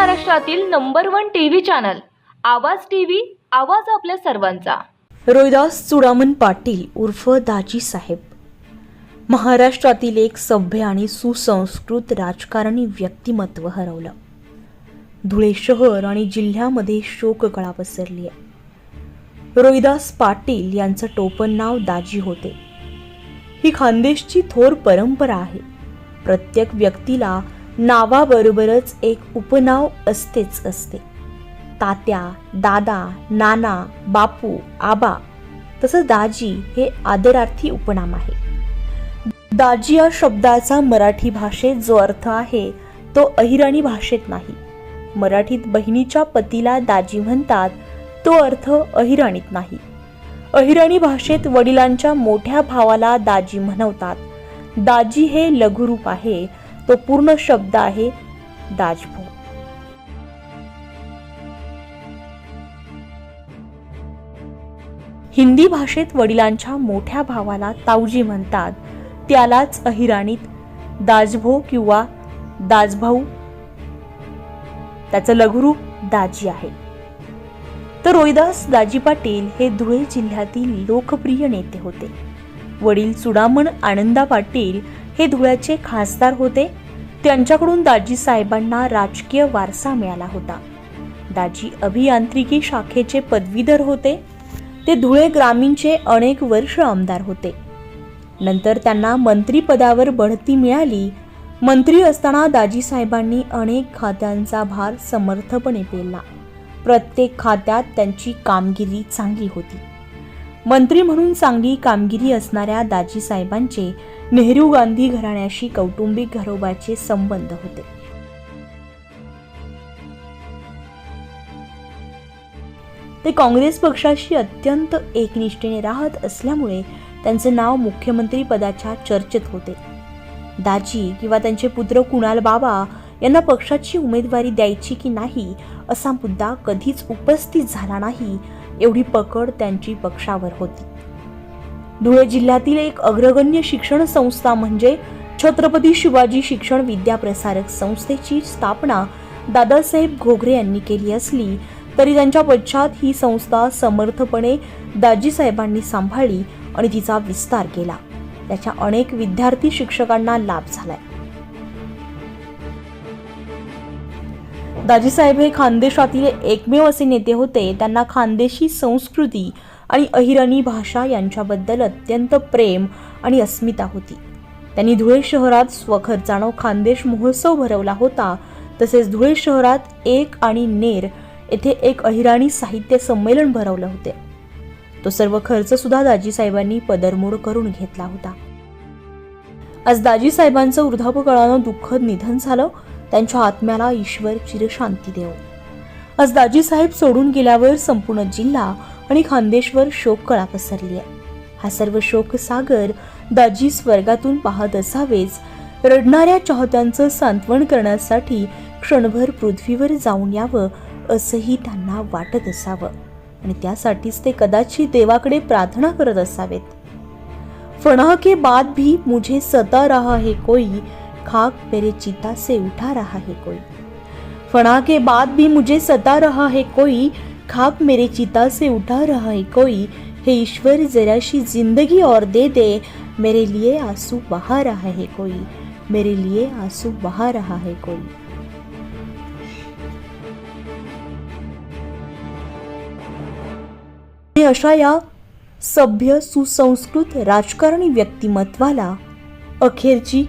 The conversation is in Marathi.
महाराष्ट्रातील number one TV channel Awaaz TV आवाज आपल्या सर्वांचा. रोहिदास चुडामन पाटील उर्फ दाजी साहेब. महाराष्ट्रातील एक सभ्य आणि सुसंस्कृत राजकारणी व्यक्तिमत्व हरवलं. धुळे शहर आणि जिल्ह्यामध्ये शोककळा पसरली आहे रोहिदास पाटील यांचं टोपण नाव दाजी होते. ही खानदेशची थोर परंपरा आहे. प्रत्येक व्यक्तीला नावाबरोबरच एक उपनाव असतेच असते. तात्या दादा नाना बापू आबा तसंच दाजी हे आदरार्थी उपनाम आहे. दाजी या शब्दाचा मराठी भाषेत जो अर्थ आहे तो अहिराणी भाषेत नाही. मराठीत बहिणीच्या पतीला दाजी म्हणतात तो अर्थ अहिराणीत नाही. अहिराणी भाषेत वडिलांच्या मोठ्या भावाला दाजी म्हणवतात. दाजी हे लघुरूप आहे तो पूर्ण शब्द आहे दाजभो. हिंदी भाषेत वडिलांच्या मोठ्या भावाला ताऊजी म्हणतात. त्यालाच अहिराणीत दाजभो किंवा दाजभाऊ. त्याचं लघुरूप दाजी आहे. तर रोहिदास दाजी पाटील हे धुळे जिल्ह्यातील लोकप्रिय नेते होते. वडील चुडामण आनंदा पाटील हे धुळ्याचे खासदार होते. त्यांच्याकडून दाजी साहेबांना राजकीय वारसा मिळाला होता. दाजी अभियांत्रिकी शाखेचे पदवीधर होते. ते धुळे ग्रामीणचे अनेक वर्ष आमदार होते. नंतर त्यांना मंत्रीपदावर बढती मिळाली. मंत्री असताना दाजीसाहेबांनी अनेक खात्यांचा भार समर्थपणे पेलला. प्रत्येक खात्यात त्यांची कामगिरी चांगली होती. मंत्री म्हणून चांगली कामगिरी असणाऱ्या दाजी साहेबांचे नेहरू गांधी घराण्याशी कौटुंबिक घरोबाचे संबंध होते. ते काँग्रेस पक्षाशी अत्यंत एकनिष्ठेने राहत असल्यामुळे त्यांचे नाव मुख्यमंत्री पदाच्या चर्चेत होते. दाजी किंवा त्यांचे पुत्र कुणाल बाबा यांना पक्षाची उमेदवारी द्यायची की नाही असा मुद्दा कधीच उपस्थित झाला नाही एवढी पकड त्यांची पक्षावर होती. धुळे जिल्ह्यातील एक अग्रगण्य शिक्षण संस्था म्हणजे छत्रपती शिवाजी शिक्षण विद्याप्रसारक संस्थेची स्थापना दादासाहेब घोगरे यांनी केली असली तरी त्यांच्या पश्चात ही संस्था समर्थपणे दाजीसाहेबांनी सांभाळली आणि तिचा विस्तार केला. त्याच्या अनेक विद्यार्थी शिक्षकांना लाभ झालाय. दाजीसाहेब हे खानदेशातील एकमेव असे नेते होते. त्यांना खानदेशी संस्कृती आणि अहिराणी भाषा यांच्याबद्दल अत्यंत प्रेम आणि अस्मिता होती. त्यांनी धुळे शहरात स्वखर्चानं खानदेश महोत्सव भरवला होता. तसेच धुळे शहरात एक आणि नेर येथे एक अहिराणी साहित्य संमेलन भरवलं होते. तो सर्व खर्च सुद्धा दाजीसाहेबांनी पदरमोड करून घेतला होता. आज दाजीसाहेबांचं वृद्धापकाळानं दुःखद निधन झालं. त्यांच्या आत्म्याला ईश्वर चिरशांती देव. आज दाजीसाहेब सोडून गेल्यावर संपूर्ण जिल्हा आणि खानदेशवर शोककळा पसरली आहे हा सर्व शोक सागर दाजी स्वर्गातून पाहत असावेच रडणाऱ्या चाहत्यांचं सांत्वन करण्यासाठी क्षणभर पृथ्वीवर जाऊन यावं असंही त्यांना वाटत असावं. आणि त्यासाठीच ते कदाचित देवाकडे प्रार्थना करत असावेत. फणह के बाद भी मुझे सता रहा है कोई खाक मेरे चिता से उठा रहा है कोई। फना के बाद भी मुझे सता रहा है कोई। खाक मेरे चिता से उठा रहा है कोई। हे ईश्वर जराशी ज़िंदगी और दे दे। मेरे लिए आँसू बहा रहा है कोई। मेरे लिए आँसू बहा रहा है कोई। अशा या सभ्य सुसंस्कृत राजकारणी व्यक्तिमत्वाला, अखेरची